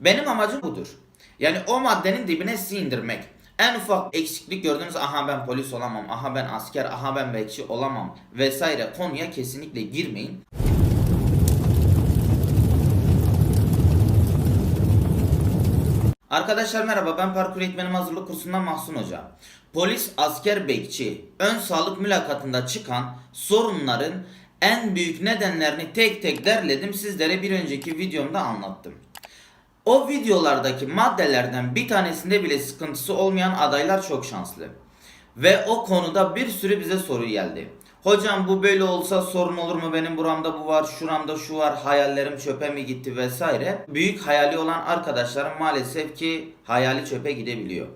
Benim amacım budur. Yani o maddenin dibine sizi indirmek. En ufak eksiklik gördünüz aha ben polis olamam, aha ben asker, aha ben bekçi olamam vesaire konuya kesinlikle girmeyin. Arkadaşlar merhaba ben parkur eğitmenim hazırlık kursundan Mahsun Hoca. Polis, asker, bekçi ön sağlık mülakatında çıkan sorunların en büyük nedenlerini tek tek derledim sizlere bir önceki videomda anlattım. O videolardaki maddelerden bir tanesinde bile sıkıntısı olmayan adaylar çok şanslı. Ve o konuda bir sürü bize soru geldi. Hocam bu böyle olsa sorun olur mu? Benim buramda bu var, şuramda şu var, hayallerim çöpe mi gitti vesaire. Büyük hayali olan arkadaşlarım maalesef ki hayali çöpe gidebiliyor.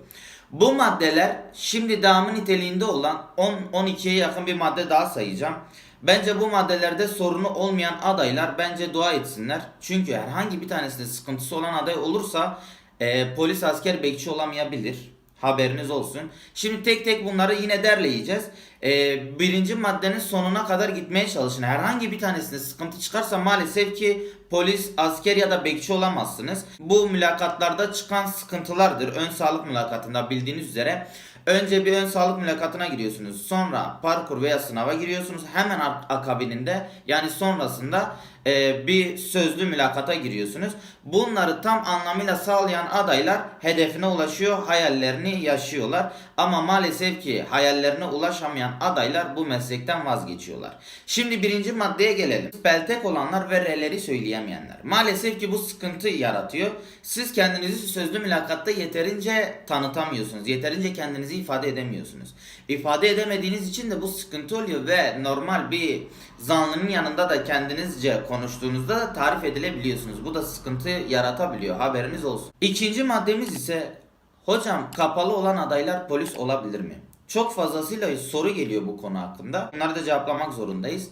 Bu maddeler şimdi devamı niteliğinde olan 10-12'ye yakın bir madde daha sayacağım. Bence bu maddelerde sorunu olmayan adaylar bence dua etsinler. Çünkü herhangi bir tanesinde sıkıntısı olan aday olursa e, polis asker bekçi olamayabilir. Haberiniz olsun. Şimdi tek tek bunları yine derleyeceğiz. Ee, birinci maddenin sonuna kadar gitmeye çalışın. Herhangi bir tanesinde sıkıntı çıkarsa maalesef ki polis, asker ya da bekçi olamazsınız. Bu mülakatlarda çıkan sıkıntılardır. Ön sağlık mülakatında bildiğiniz üzere. Önce bir ön sağlık mülakatına giriyorsunuz. Sonra parkur veya sınava giriyorsunuz. Hemen ak- akabininde yani sonrasında e, bir sözlü mülakata giriyorsunuz. Bunları tam anlamıyla sağlayan adaylar hedefine ulaşıyor, hayallerini yaşıyorlar. Ama maalesef ki hayallerine ulaşamayan adaylar bu meslekten vazgeçiyorlar. Şimdi birinci maddeye gelelim. Peltek olanlar ve R'leri söyleyemeyenler. Maalesef ki bu sıkıntı yaratıyor. Siz kendinizi sözlü mülakatta yeterince tanıtamıyorsunuz. Yeterince kendinizi ifade edemiyorsunuz. İfade edemediğiniz için de bu sıkıntı oluyor ve normal bir zanlının yanında da kendinizce konuştuğunuzda da tarif edilebiliyorsunuz. Bu da sıkıntı yaratabiliyor. Haberiniz olsun. İkinci maddemiz ise hocam kapalı olan adaylar polis olabilir mi? Çok fazlasıyla soru geliyor bu konu hakkında. Bunları da cevaplamak zorundayız.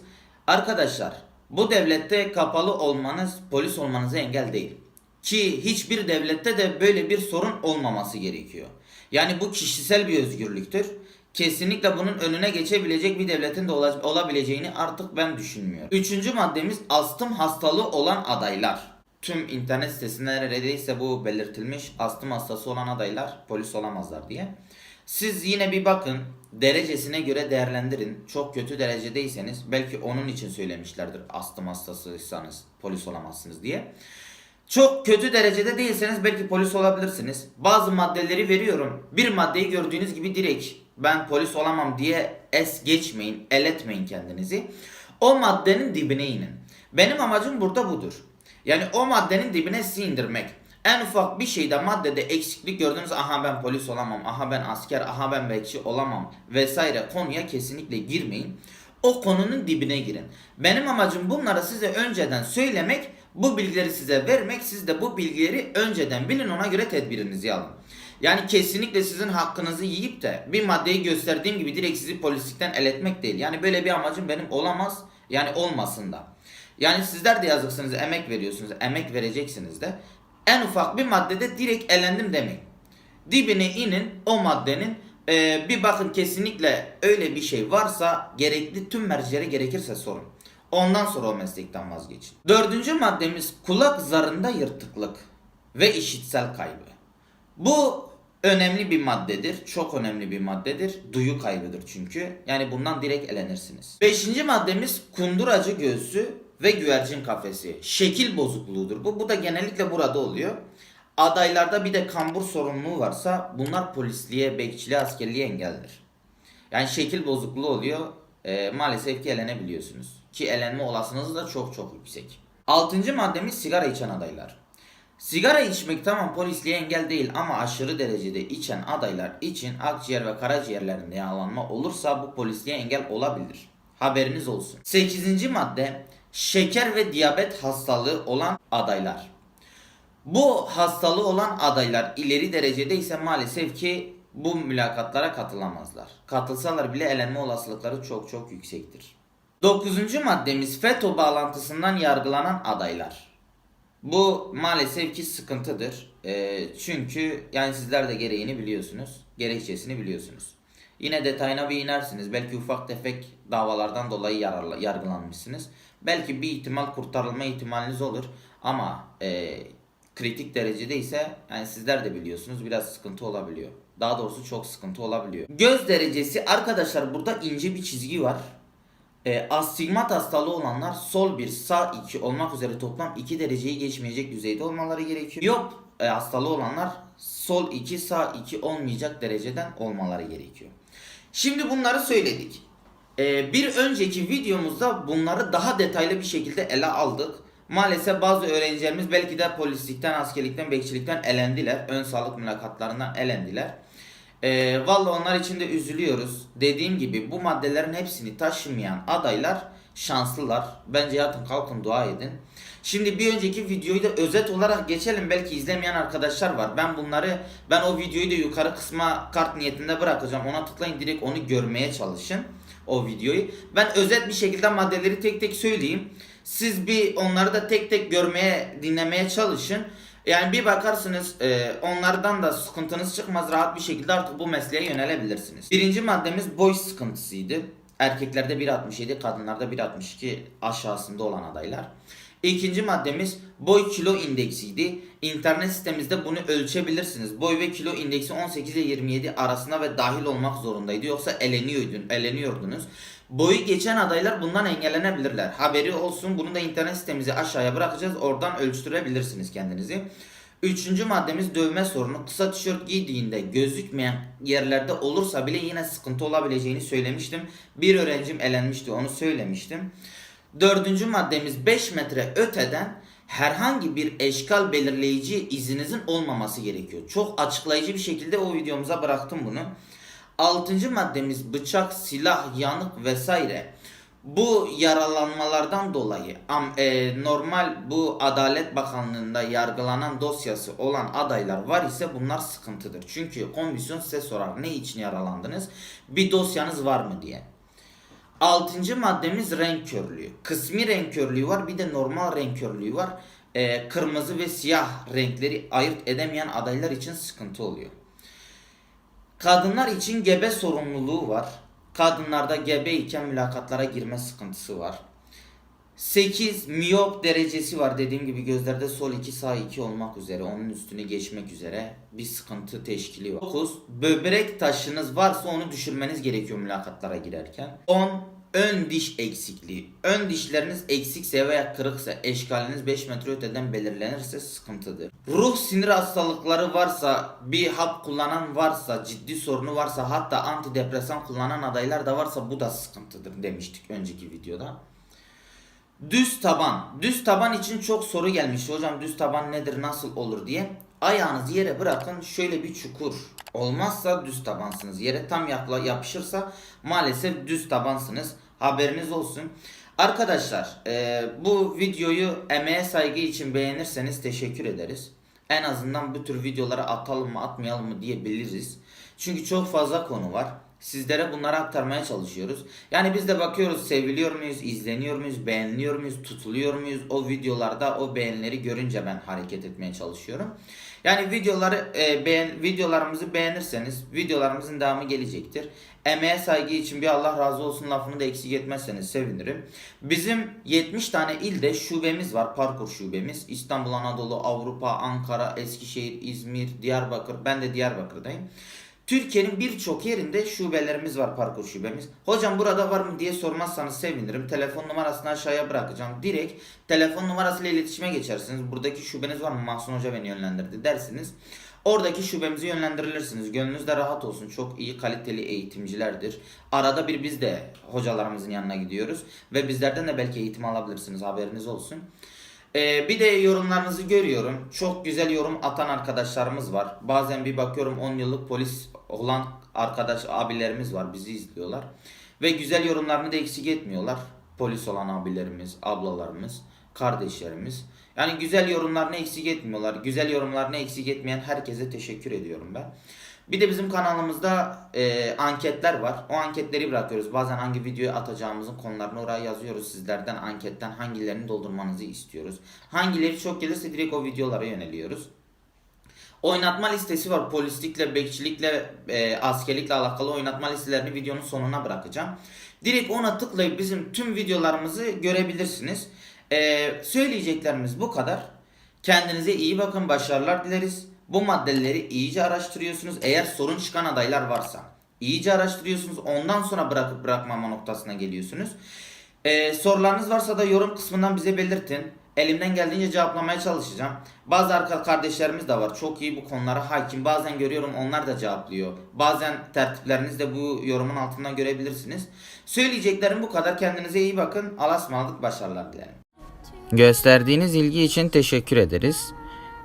Arkadaşlar bu devlette kapalı olmanız polis olmanıza engel değil. Ki hiçbir devlette de böyle bir sorun olmaması gerekiyor. Yani bu kişisel bir özgürlüktür. Kesinlikle bunun önüne geçebilecek bir devletin de ola- olabileceğini artık ben düşünmüyorum. Üçüncü maddemiz astım hastalığı olan adaylar. Tüm internet sitesinde neredeyse bu belirtilmiş. Astım hastası olan adaylar polis olamazlar diye. Siz yine bir bakın derecesine göre değerlendirin. Çok kötü derecedeyseniz belki onun için söylemişlerdir astım hastasıysanız polis olamazsınız diye. Çok kötü derecede değilseniz belki polis olabilirsiniz. Bazı maddeleri veriyorum. Bir maddeyi gördüğünüz gibi direkt ben polis olamam diye es geçmeyin, el etmeyin kendinizi. O maddenin dibine inin. Benim amacım burada budur. Yani o maddenin dibine sizi indirmek. En ufak bir şeyde maddede eksiklik gördünüz aha ben polis olamam, aha ben asker, aha ben bekçi olamam vesaire konuya kesinlikle girmeyin. O konunun dibine girin. Benim amacım bunları size önceden söylemek, bu bilgileri size vermek, siz de bu bilgileri önceden bilin ona göre tedbirinizi alın. Yani kesinlikle sizin hakkınızı yiyip de bir maddeyi gösterdiğim gibi direkt sizi polislikten el etmek değil. Yani böyle bir amacım benim olamaz. Yani olmasın da. Yani sizler de yazıksınız, emek veriyorsunuz, emek vereceksiniz de. En ufak bir maddede direkt elendim demeyin. Dibine inin o maddenin Ee, bir bakın kesinlikle öyle bir şey varsa gerekli tüm mercilere gerekirse sorun. Ondan sonra o meslekten vazgeçin. Dördüncü maddemiz kulak zarında yırtıklık ve işitsel kaybı. Bu önemli bir maddedir. Çok önemli bir maddedir. Duyu kaybıdır çünkü. Yani bundan direkt elenirsiniz. Beşinci maddemiz kunduracı göğsü ve güvercin kafesi. Şekil bozukluğudur. Bu, bu da genellikle burada oluyor. Adaylarda bir de kambur sorumluluğu varsa bunlar polisliğe, bekçiliğe, askerliğe engeldir. Yani şekil bozukluğu oluyor. Ee, maalesef ki elenebiliyorsunuz. Ki elenme olasılığınız da çok çok yüksek. Altıncı maddemiz sigara içen adaylar. Sigara içmek tamam polisliğe engel değil ama aşırı derecede içen adaylar için akciğer ve karaciğerlerinde yağlanma olursa bu polisliğe engel olabilir. Haberiniz olsun. Sekizinci madde şeker ve diyabet hastalığı olan adaylar. Bu hastalığı olan adaylar ileri derecede ise maalesef ki bu mülakatlara katılamazlar. Katılsalar bile elenme olasılıkları çok çok yüksektir. Dokuzuncu maddemiz FETÖ bağlantısından yargılanan adaylar. Bu maalesef ki sıkıntıdır. Ee, çünkü yani sizler de gereğini biliyorsunuz. Gerekçesini biliyorsunuz. Yine detayına bir inersiniz. Belki ufak tefek davalardan dolayı yararla, yargılanmışsınız. Belki bir ihtimal kurtarılma ihtimaliniz olur. Ama e, kritik derecede ise yani sizler de biliyorsunuz biraz sıkıntı olabiliyor. Daha doğrusu çok sıkıntı olabiliyor. Göz derecesi arkadaşlar burada ince bir çizgi var. E, astigmat hastalığı olanlar sol 1 sağ 2 olmak üzere toplam 2 dereceyi geçmeyecek düzeyde olmaları gerekiyor. Yok e, hastalığı olanlar sol 2 sağ 2 olmayacak dereceden olmaları gerekiyor. Şimdi bunları söyledik. E, bir önceki videomuzda bunları daha detaylı bir şekilde ele aldık. Maalesef bazı öğrencilerimiz belki de polislikten, askerlikten, bekçilikten elendiler. Ön sağlık mülakatlarından elendiler. Ee, Valla onlar için de üzülüyoruz. Dediğim gibi bu maddelerin hepsini taşımayan adaylar şanslılar. Bence yatın kalkın dua edin. Şimdi bir önceki videoyu da özet olarak geçelim. Belki izlemeyen arkadaşlar var. Ben bunları ben o videoyu da yukarı kısma kart niyetinde bırakacağım. Ona tıklayın direkt onu görmeye çalışın. O videoyu. Ben özet bir şekilde maddeleri tek tek söyleyeyim. Siz bir onları da tek tek görmeye, dinlemeye çalışın. Yani bir bakarsınız e, onlardan da sıkıntınız çıkmaz rahat bir şekilde artık bu mesleğe yönelebilirsiniz. Birinci maddemiz boy sıkıntısıydı. Erkeklerde 1.67, kadınlarda 1.62 aşağısında olan adaylar. İkinci maddemiz boy kilo indeksiydi. İnternet sitemizde bunu ölçebilirsiniz. Boy ve kilo indeksi 18 ile 27 arasında ve dahil olmak zorundaydı. Yoksa eleniyordun, eleniyordunuz. Boyu geçen adaylar bundan engellenebilirler. Haberi olsun. Bunu da internet sitemize aşağıya bırakacağız. Oradan ölçtürebilirsiniz kendinizi. Üçüncü maddemiz dövme sorunu. Kısa tişört giydiğinde gözükmeyen yerlerde olursa bile yine sıkıntı olabileceğini söylemiştim. Bir öğrencim elenmişti onu söylemiştim. Dördüncü maddemiz 5 metre öteden herhangi bir eşkal belirleyici izinizin olmaması gerekiyor. Çok açıklayıcı bir şekilde o videomuza bıraktım bunu. Altıncı maddemiz bıçak, silah, yanık vesaire. Bu yaralanmalardan dolayı e, normal bu Adalet Bakanlığı'nda yargılanan dosyası olan adaylar var ise bunlar sıkıntıdır. Çünkü komisyon size sorar ne için yaralandınız? Bir dosyanız var mı diye. Altıncı maddemiz renk körlüğü. Kısmi renk körlüğü var bir de normal renk körlüğü var. Ee, kırmızı ve siyah renkleri ayırt edemeyen adaylar için sıkıntı oluyor. Kadınlar için gebe sorumluluğu var. Kadınlarda gebe iken mülakatlara girme sıkıntısı var. 8 miyop derecesi var dediğim gibi gözlerde sol 2 sağ 2 olmak üzere onun üstüne geçmek üzere bir sıkıntı teşkili var. 9 böbrek taşınız varsa onu düşürmeniz gerekiyor mülakatlara girerken. 10 ön diş eksikliği. Ön dişleriniz eksikse veya kırıksa eşkaliniz 5 metre öteden belirlenirse sıkıntıdır. Ruh sinir hastalıkları varsa bir hap kullanan varsa ciddi sorunu varsa hatta antidepresan kullanan adaylar da varsa bu da sıkıntıdır demiştik önceki videoda. Düz taban. Düz taban için çok soru gelmişti. Hocam düz taban nedir, nasıl olur diye. Ayağınızı yere bırakın. Şöyle bir çukur. Olmazsa düz tabansınız. Yere tam yapla, yapışırsa maalesef düz tabansınız. Haberiniz olsun. Arkadaşlar e, bu videoyu emeğe saygı için beğenirseniz teşekkür ederiz. En azından bu tür videoları atalım mı atmayalım mı diyebiliriz. Çünkü çok fazla konu var. Sizlere bunları aktarmaya çalışıyoruz. Yani biz de bakıyoruz seviliyor muyuz, izleniyor muyuz, beğeniliyor muyuz, tutuluyor muyuz? O videolarda o beğenileri görünce ben hareket etmeye çalışıyorum. Yani videoları e, beğen videolarımızı beğenirseniz videolarımızın devamı gelecektir. Emeğe saygı için bir Allah razı olsun lafını da eksik etmezseniz sevinirim. Bizim 70 tane ilde şubemiz var. Parkur şubemiz. İstanbul, Anadolu, Avrupa, Ankara, Eskişehir, İzmir, Diyarbakır. Ben de Diyarbakır'dayım. Türkiye'nin birçok yerinde şubelerimiz var parkur şubemiz. Hocam burada var mı diye sormazsanız sevinirim. Telefon numarasını aşağıya bırakacağım. Direkt telefon numarasıyla iletişime geçersiniz. Buradaki şubeniz var mı? Mahsun Hoca beni yönlendirdi dersiniz. Oradaki şubemizi yönlendirilirsiniz. Gönlünüz de rahat olsun. Çok iyi kaliteli eğitimcilerdir. Arada bir biz de hocalarımızın yanına gidiyoruz. Ve bizlerden de belki eğitim alabilirsiniz. Haberiniz olsun. Ee, bir de yorumlarınızı görüyorum. Çok güzel yorum atan arkadaşlarımız var. Bazen bir bakıyorum 10 yıllık polis olan arkadaş abilerimiz var. Bizi izliyorlar. Ve güzel yorumlarını da eksik etmiyorlar. Polis olan abilerimiz, ablalarımız, kardeşlerimiz. Yani güzel yorumlarını eksik etmiyorlar. Güzel yorumlarını eksik etmeyen herkese teşekkür ediyorum ben. Bir de bizim kanalımızda e, anketler var. O anketleri bırakıyoruz. Bazen hangi videoyu atacağımızın konularını oraya yazıyoruz. Sizlerden anketten hangilerini doldurmanızı istiyoruz. Hangileri çok gelirse direkt o videolara yöneliyoruz. Oynatma listesi var. Polislikle, bekçilikle, e, askerlikle alakalı oynatma listelerini videonun sonuna bırakacağım. Direkt ona tıklayıp bizim tüm videolarımızı görebilirsiniz. E, söyleyeceklerimiz bu kadar. Kendinize iyi bakın, başarılar dileriz. Bu maddeleri iyice araştırıyorsunuz. Eğer sorun çıkan adaylar varsa iyice araştırıyorsunuz. Ondan sonra bırakıp bırakmama noktasına geliyorsunuz. Ee, sorularınız varsa da yorum kısmından bize belirtin. Elimden geldiğince cevaplamaya çalışacağım. Bazı arka kardeşlerimiz de var. Çok iyi bu konulara hakim. Bazen görüyorum onlar da cevaplıyor. Bazen tertipleriniz de bu yorumun altından görebilirsiniz. Söyleyeceklerim bu kadar. Kendinize iyi bakın. Allah'a ısmarladık. Başarılar dilerim. Gösterdiğiniz ilgi için teşekkür ederiz.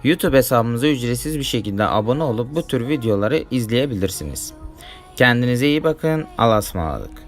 YouTube hesabımıza ücretsiz bir şekilde abone olup bu tür videoları izleyebilirsiniz. Kendinize iyi bakın. Allah'a ısmarladık.